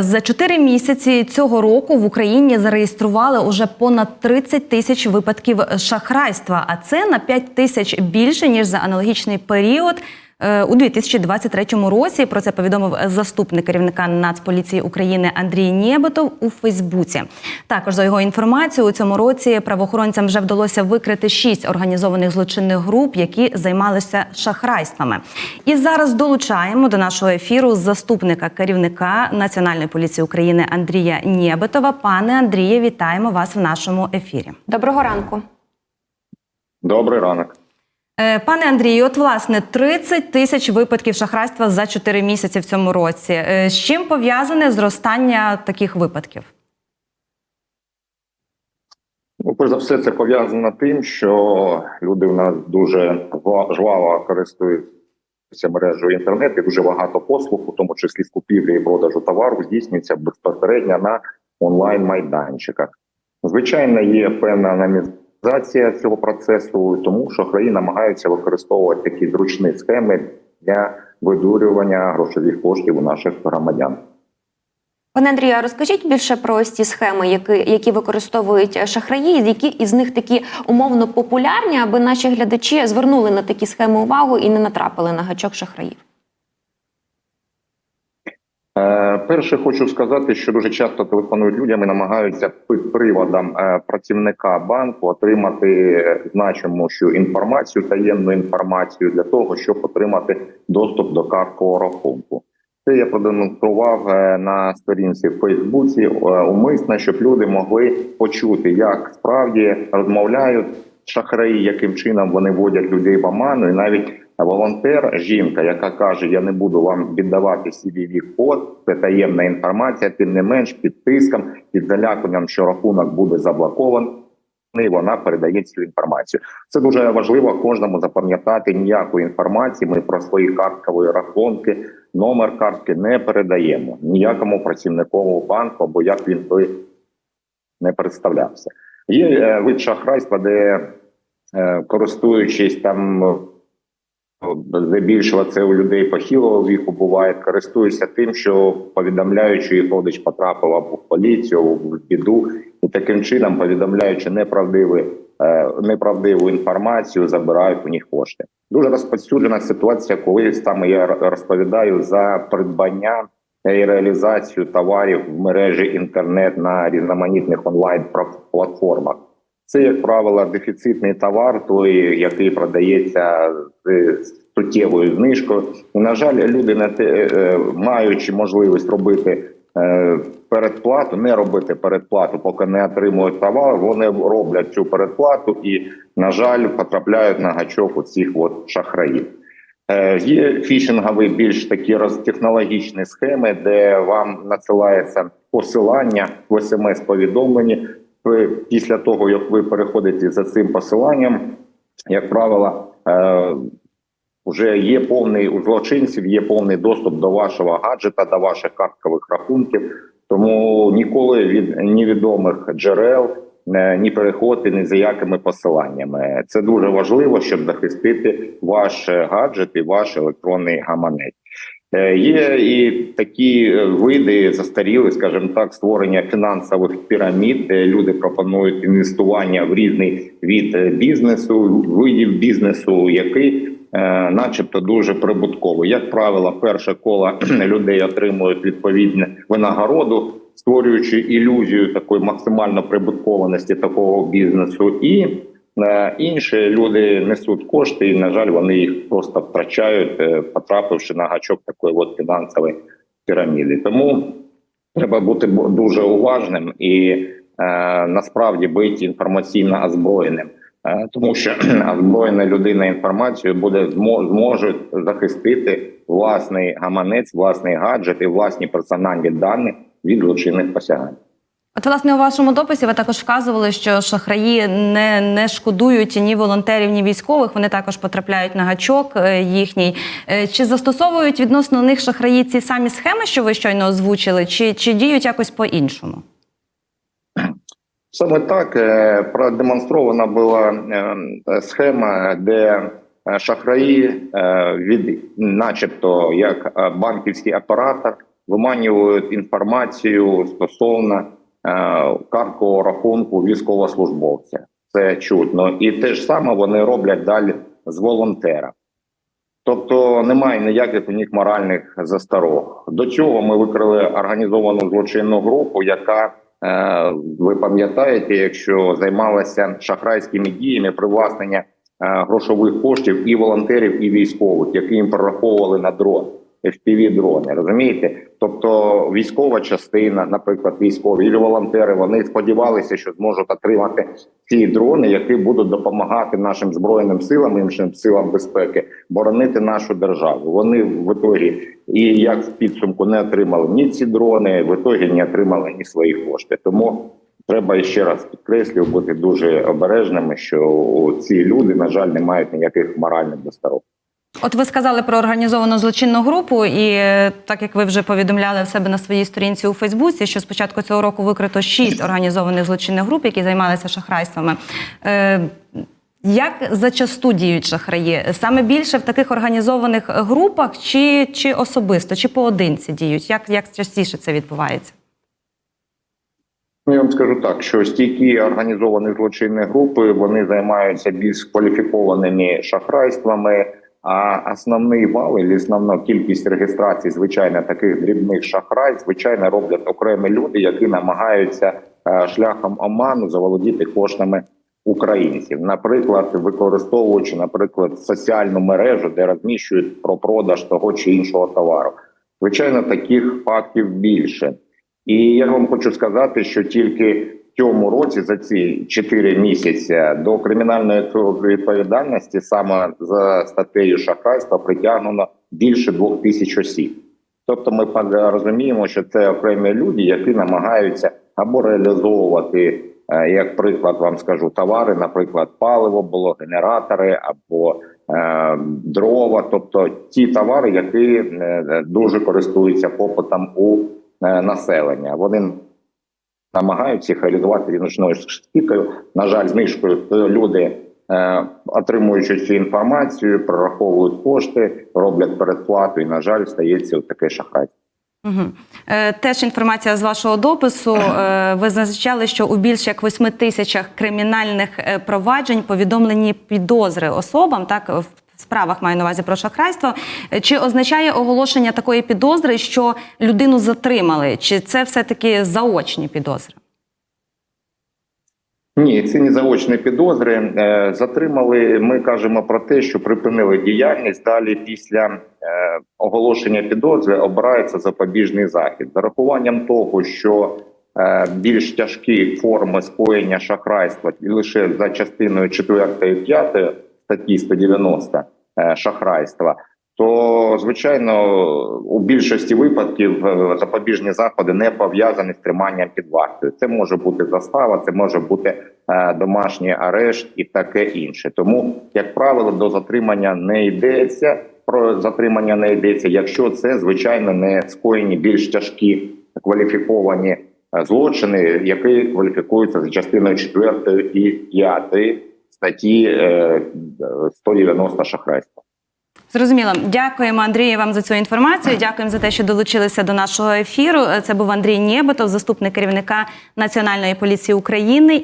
За чотири місяці цього року в Україні зареєстрували уже понад 30 тисяч випадків шахрайства, а це на 5 тисяч більше ніж за аналогічний період. Е, У 2023 році про це повідомив заступник керівника Нацполіції України Андрій Нєбетов у Фейсбуці. Також за його інформацією, у цьому році правоохоронцям вже вдалося викрити шість організованих злочинних груп, які займалися шахрайствами. І зараз долучаємо до нашого ефіру заступника керівника Національної поліції України Андрія Нєбетова. Пане Андріє, вітаємо вас в нашому ефірі. Доброго ранку. Добрий ранок. Е, Пане Андрію, от власне 30 тисяч випадків шахрайства за 4 місяці в цьому році. Е, З чим пов'язане зростання таких випадків? Ну, перш за все, це пов'язано тим, що люди в нас дуже жва- жваво користуються мережею інтернет і дуже багато послуг, у тому числі з купівлі і продажу товару, здійснюється безпосередньо на онлайн-майданчиках. Звичайно, є певна анонізація цього процесу, тому що країни намагаються використовувати такі зручні схеми для видурювання грошових коштів у наших громадян. Пане Андрію, розкажіть більше про ось ці схеми, які, які використовують шахраї, які із них такі умовно популярні, аби наші глядачі звернули на такі схеми увагу і не натрапили на гачок шахраїв. Е, Перше, хочу сказати, що дуже часто телефонують людям і намагаються під приводом е, працівника банку отримати значиму що інформацію, таємну інформацію для того, щоб отримати доступ до карткового рахунку. Це я продемонстрував е, на сторінці в Фейсбуці умисно, щоб люди могли почути, як справді розмовляють шахраї, яким чином вони вводять людей в оману, і навіть волонтер, жінка, яка каже: Я не буду вам віддавати cvv код це таємна інформація, тим не менш під тиском, під заляканням, що рахунок буде заблокований. Вона передає цю інформацію. Це дуже важливо кожному запам'ятати ніякої інформації. Ми про свої карткові рахунки, номер картки не передаємо ніякому працівниковому банку, або як він би не представлявся. Є е, вид шахрайства, де е, користуючись там здебільшого це у людей похилого віку буває, користуються тим, що повідомляють, що їх родич потрапила в поліцію, в біду, і таким чином, повідомляючи неправдиві, е, неправдиву інформацію, забирають у них кошти. Дуже розповсюджена ситуація, коли саме я розповідаю за придбання і реалізацію товарів в мережі інтернет на різноманітних онлайн платформах. Це, як правило, дефіцитний товар, той, який продається з суттєвою знижкою. І, на жаль, люди не те, е, маючи можливість робити е, передплату, не робити передплату, поки не отримують товар. Вони роблять цю передплату і, на жаль, потрапляють на гачок у цих от шахраїв. Е, Є фішингові більш такі розтехнологічні схеми, де вам надсилається посилання в смс-повідомленні. Після того, як ви переходите за цим посиланням, як правило, е, вже є повний у злочинців, є повний доступ до вашого гаджета, до ваших карткових рахунків. Тому ніколи від невідомих джерел ні переходити ні за якими посиланнями. Це дуже важливо, щоб захистити ваш гаджет і ваш електронний гаманець. Е, Є і такі е, види застаріли, скажімо так, створення фінансових пірамід, де люди пропонують інвестування в різний від е, бізнесу, видів бізнесу, який, начебто, дуже прибутковий. Як правило, перше коло людей отримують відповідне винагороду, створюючи ілюзію такої максимально прибуткованості такого бізнесу, і інші люди несуть кошти, і на жаль, вони їх просто втрачають, е, потрапивши на гачок такої от фінансової піраміди. Тому треба бути дуже уважним і е, насправді бути інформаційно озброєним. Е, Тому що озброєна людина інформацією буде змо- зможе захистити власний гаманець, власний гаджет і власні персональні дані від злочинних посягань. От, власне, у вашому дописі ви також вказували, що шахраї не, не шкодують ні волонтерів, ні військових. Вони також потрапляють на гачок е, їхній. Е, Чи застосовують відносно них шахраї ці самі схеми, що ви щойно озвучили, чи, чи діють якось по-іншому? Саме так е, продемонстрована була схема, де шахраї від, начебто, як банківський оператор, виманюють інформацію стосовно е, карткового рахунку військовослужбовця. Це чутно. І те ж саме вони роблять далі з волонтера. Тобто немає ніяких у них моральних засторог. До цього ми викрили організовану злочинну групу, яка е, ви пам'ятаєте, якщо займалася шахрайськими діями привласнення грошових коштів і волонтерів, і військових, які їм перераховували на дрон, fpv дрони. Розумієте? Тобто військова частина, наприклад, військові і волонтери, вони сподівалися, що зможуть отримати ці дрони, які будуть допомагати нашим збройним силам, іншим силам безпеки, боронити нашу державу. Вони в ітогі і як в підсумку не отримали ні ці дрони, в ітогі не отримали ні свої кошти. Тому треба ще раз підкреслюю, бути дуже обережними, що ці люди, на жаль, не мають ніяких моральних досторог. От ви сказали про організовану злочинну групу, і е, так як ви вже повідомляли в себе на своїй сторінці у Фейсбуці, що з початку цього року викрито шість організованих злочинних груп, які займалися шахрайствами. Е, як зачасту діють шахраї? Саме більше в таких організованих групах, чи, чи особисто, чи поодинці діють? Як, як частіше це відбувається? Ну, я вам скажу так, що стійкі організовані злочинні групи вони займаються більш кваліфікованими шахрайствами. А основний вал і основна кількість реєстрацій, звичайно, таких дрібних шахрай, звичайно, роблять окремі люди, які намагаються е, шляхом оману заволодіти коштами українців, наприклад, використовуючи, наприклад, соціальну мережу, де розміщують про продаж того чи іншого товару. Звичайно, таких фактів більше. І я вам хочу сказати, що тільки цьому році за ці 4 місяці до кримінальної відповідальності саме за статтею шахрайства притягнено більше двох тисяч осіб. Тобто, ми розуміємо, що це окремі люди, які намагаються або реалізовувати, е, як приклад, вам скажу, товари, наприклад, паливо було, генератори або е, дрова, тобто ті товари, які е, дуже користуються попитом у е, населення. Вони намагаються їх реалізувати ріночною стікою. На жаль, знижкою е, люди, е, отримуючи цю інформацію, прораховують кошти, роблять передплату, і на жаль, стається таке шахрайство. Угу. Теж інформація з вашого допису. Ви зазначали, що у більш як 8 тисячах кримінальних проваджень повідомлені підозри особам, так в справах маю на увазі про шахрайство. Е, Чи означає оголошення такої підозри, що людину затримали? Чи це все-таки заочні підозри? Ні, це не заочні підозри. Е, Затримали. Ми кажемо про те, що припинили діяльність. Далі після е, оголошення підозри обирається запобіжний захід. За рахуванням того, що більш тяжкі форми скоєння шахрайства і лише за частиною 4 і 5 статті 190 е, шахрайства. То звичайно у більшості випадків е, запобіжні заходи не пов'язані з триманням під вартою. Це може бути застава, це може бути е, домашній арешт і таке інше. Тому, як правило, до затримання не йдеться. Про затримання не йдеться, якщо це звичайно не скоєні більш тяжкі кваліфіковані злочини, які кваліфікуються за частиною 4 і 5 статті е, 190 шахрайства. Зрозуміло. Дякуємо Андрію вам за цю інформацію. Дякуємо за те, що долучилися до нашого ефіру. Це був Андрій Нєбетов, заступник керівника Національної поліції України.